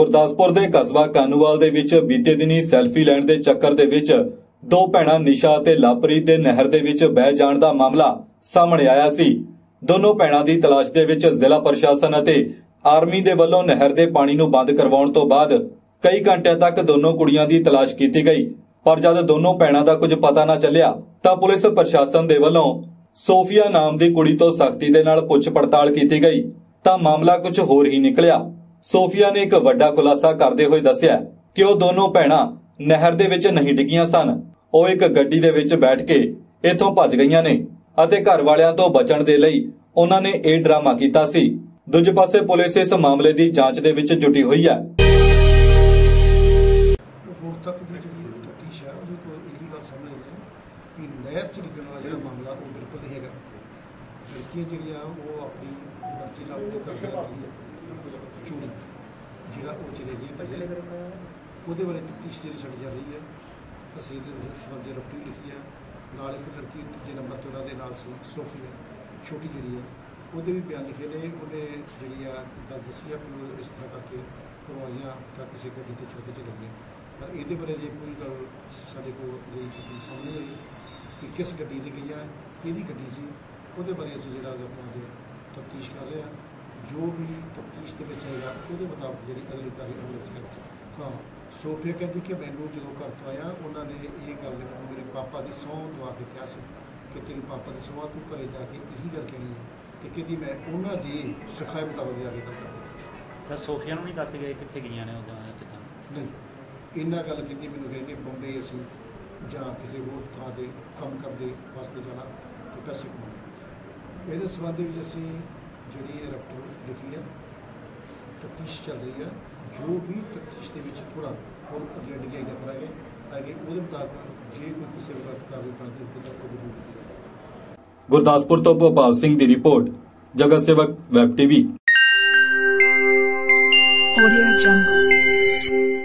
ਗੁਰਦਾਸਪੁਰ ਦੇ ਕਸਬਾ ਕਾਨੂੰਵਾਲ ਦੇ ਵਿੱਚ ਬੀਤੇ ਦਿਨੀ ਸੈਲਫੀ ਲੈਣ ਦੇ ਚੱਕਰ ਦੇ ਵਿੱਚ ਦੋ ਭੈਣਾਂ ਨਿਸ਼ਾ ਅਤੇ ਲਾਪਰੀਤ ਦੇ ਨਹਿਰ ਦੇ ਵਿੱਚ ਬਹਿ ਜਾਣ ਦਾ ਮਾਮਲਾ ਸਾਹਮਣੇ ਆਇਆ ਸੀ। ਦੋਨੋਂ ਭੈਣਾਂ ਦੀ ਤਲਾਸ਼ ਦੇ ਵਿੱਚ ਜ਼ਿਲ੍ਹਾ ਪ੍ਰਸ਼ਾਸਨ ਅਤੇ ਆਰਮੀ ਦੇ ਵੱਲੋਂ ਨਹਿਰ ਦੇ ਪਾਣੀ ਨੂੰ ਬੰਦ ਕਰਵਾਉਣ ਤੋਂ ਬਾਅਦ ਕਈ ਘੰਟਿਆਂ ਤੱਕ ਦੋਨੋਂ ਕੁੜੀਆਂ ਦੀ ਤਲਾਸ਼ ਕੀਤੀ ਗਈ। ਪਰ ਜਦ ਦੋਨੋਂ ਭੈਣਾਂ ਦਾ ਕੁਝ ਪਤਾ ਨਾ ਚੱਲਿਆ, ਤਾਂ ਪੁਲਿਸ ਪ੍ਰਸ਼ਾਸਨ ਦੇ ਵੱਲੋਂ ਸੋਫੀਆ ਨਾਮ ਦੀ ਕੁੜੀ ਤੋਂ ਸਖਤੀ ਦੇ ਨਾਲ ਪੁੱਛ ਪੜਤਾਲ ਕੀਤੀ ਗਈ। ਤਾਂ ਮਾਮਲਾ ਕੁਝ ਹੋਰ ਹੀ ਨਿਕਲਿਆ। ਸੋਫੀਆ ਨੇ ਇੱਕ ਵੱਡਾ ਖੁਲਾਸਾ ਕਰਦੇ ਹੋਏ ਦੱਸਿਆ ਕਿ ਉਹ ਦੋਨੋਂ ਭੈਣਾਂ ਨਹਿਰ ਦੇ ਵਿੱਚ ਨਹੀਂ ਡਿੱਗੀਆਂ ਸਨ। ਉਹ ਇੱਕ ਗੱਡੀ ਦੇ ਵਿੱਚ ਬੈਠ ਕੇ ਇੱਥੋਂ ਭੱਜ ਗਈਆਂ ਨੇ ਅਤੇ ਘਰ ਵਾਲਿਆਂ ਤੋਂ ਬਚਣ ਦੇ ਲਈ ਉਹਨਾਂ ਨੇ ਇਹ ਡਰਾਮਾ ਕੀਤਾ ਸੀ। ਦੂਜੇ ਪਾਸੇ ਪੁਲਿਸ ਇਸ ਮਾਮਲੇ ਦੀ ਜਾਂਚ ਦੇ ਵਿੱਚ ਜੁਟੀ ਹੋਈ ਹੈ। ਹੁਣ ਤੱਕ ਦੀ ਜਿਹੜੀ ਤਫਤੀਸ਼ ਹੈ ਉਹਦੇ ਕੋਲ ਇਹੀ ਗੱਲ ਸਾਹਮਣੇ ਆਈ ਹੈ ਕਿ ਨਹਿਰ ਚ ਡਿੱਗਣ ਵਾਲਾ ਜਿਹੜਾ ਮਾਮਲਾ ਉਹ ਬਿਲਕੁਲ ਨਹੀਂ ਹੈਗਾ। ਲੜਕੀਆਂ ਜਿਹੜੀਆਂ ਉਹ ਆਪਣੀ ਮਰਜ਼ੀ ਨਾਲ ਆਪਣੇ ਘਰ ਦੇ ਚੋਰੀ। ਜਿਹੜਾ ਉਹ ਚਲੇ ਗਈ ਭਜੇ ਉਹਦੇ ਬਾਰੇ ਤਫਤੀਸ਼ ਜਿਹੜੀ ਛੱਡ ਜਾ ਰਹੀ ਹੈ। ਅਸੀਂ ਇਹਦੇ ਵਿੱਚ ਸਬੰਧੀ ਰਿਪੋਰਟ ਲਿਖੀ ਹੈ। ਨਾਲ ਇੱਕ ਲੜਕੀ ਤੀਜੇ ਨੰਬਰ ਤੇ ਉਹਨਾਂ ਦੇ ਨਾਲ ਸੀ ਸੋਫੀਆ ਛੋਟੀ ਜਿਹੜੀ ਹੈ। ਉਹਦੇ ਵੀ ਬਿਆਨ ਲਿਖੇ ਨੇ। ਉਹਨੇ ਜਿਹੜੀ ਆ ਗੱਲ ਦੱਸੀ ਆ ਕਿ ਇਸ ਤਰ੍ਹਾਂ ਕਰਕੇ ਕਰਵਾਈਆਂ ਤਾਂ ਕਿਸੇ ਗੱਡੀ ਤੇ ਚੜ ਕੇ ਚਲੇ ਗਏ। ਪਰ ਇਹਦੇ ਬਾਰੇ ਜੇ ਕੋਈ ਗੱਲ ਸਾਡੇ ਕੋਲ ਜਿਹੜੀ ਤਫਤੀਸ਼ ਸਾਹਮਣੇ ਆਈ ਕਿ ਕਿਸ ਗੱਡੀ ਤੇ ਗਈ ਆ ਕਿਹਦੀ ਗੱਡੀ ਸੀ ਉਹਦੇ ਬਾਰੇ ਅਸੀਂ ਜਿਹੜਾ ਆਪਣਾ ਜੇ ਤਫਤੀਸ਼ ਕਰ ਰਹੇ ਹਾਂ। ਜੋ ਵੀ ਤਫਤੀਸ਼ ਦੇ ਵਿੱਚ ਹੈਗਾ ਉਹਦੇ ਮੁਤਾਬਕ ਜਿਹੜੀ ਅਗਲੀ ਕਾਰਵਾਈ ਵਿੱਚ ਕਰਾਂਗੇ ਹਾਂ ਸੋਫੀਆ ਕਹਿੰਦੀ ਕਿ ਮੈਨੂੰ ਜਦੋਂ ਘਰ ਤੋਂ ਆਇਆ ਉਹਨਾਂ ਨੇ ਇਹ ਗੱਲ ਮੈਨੂੰ ਮੇਰੇ ਪਾਪਾ ਦੀ ਸਹੁੰ ਦਵਾ ਕੇ ਕਿਹਾ ਸੀ ਕਿ ਤੇਰੇ ਪਾਪਾ ਦੀ ਆ, ਤੂੰ ਘਰੇ ਜਾ ਕੇ ਇਹੀ ਗੱਲ ਕਹਿਣੀ ਹੈ ਤੇ ਕਹਿੰਦੀ ਮੈਂ ਉਹਨਾਂ ਦੀ ਸਿਖਾਈ ਮੁਤਾਬਕ ਜਾ ਕੇ ਗੱਲ ਕਰਾਂਗੀ ਸਰ ਸੋਫੀਆ ਨੂੰ ਨਹੀਂ ਦੱਸ ਗਏ ਕਿੱਥੇ ਗਈਆਂ ਨੇ ਉਹਦਾ ਕਿੱਦਾਂ? ਨਹੀਂ ਇੰਨਾ ਗੱਲ ਕਹਿੰਦੀ ਮੈਨੂੰ ਕਹਿੰਦੀ ਬੰਬੇ ਅਸੀਂ ਜਾਂ ਕਿਸੇ ਹੋਰ ਥਾਂ ਤੇ ਕੰਮ ਕਰਦੇ ਵਾਸਤੇ ਜਾਣਾ ਤੇ ਪੈਸੇ ਕਮਾਉਣੇ। ਇਹਦੇ ਸੰਬੰਧ ਵਿੱਚ ਅਸੀਂ ਜਿਹੜੀ ਇਹ ਰਿਪੋਰਟ ਲਿਖੀ ਹੈ ਤਫਤੀਸ਼ ਚੱਲ ਰਹੀ ਹੈ। ਜੋ ਵੀ ਤਫਤੀਸ਼ ਦੇ ਵਿੱਚ ਥੋੜਾ ਹੋਰ ਅੱਗੇ ਡਿਗਾਈ ਦਾ ਕਰਾਂਗੇ ਤਾਂ ਕਿ ਉਹਦੇ ਮੁਤਾਬਕ ਜੇ ਕੋਈ ਕਿਸੇ ਵਕਤ ਕਾਰਵਾਈ ਕਰਦੀ ਹੋਵੇ ਤਾਂ ਉਹ ਜ਼ਰੂਰ ਕੀਤੀ ਗੁਰਦਾਸਪੁਰ ਤੋਂ ਭੋਪਾਲ ਸਿੰਘ ਦੀ ਰਿਪੋਰਟ ਜਗਤ ਸੇਵਕ ਵੈਬ ਟੀਵੀ। Audio Jungle.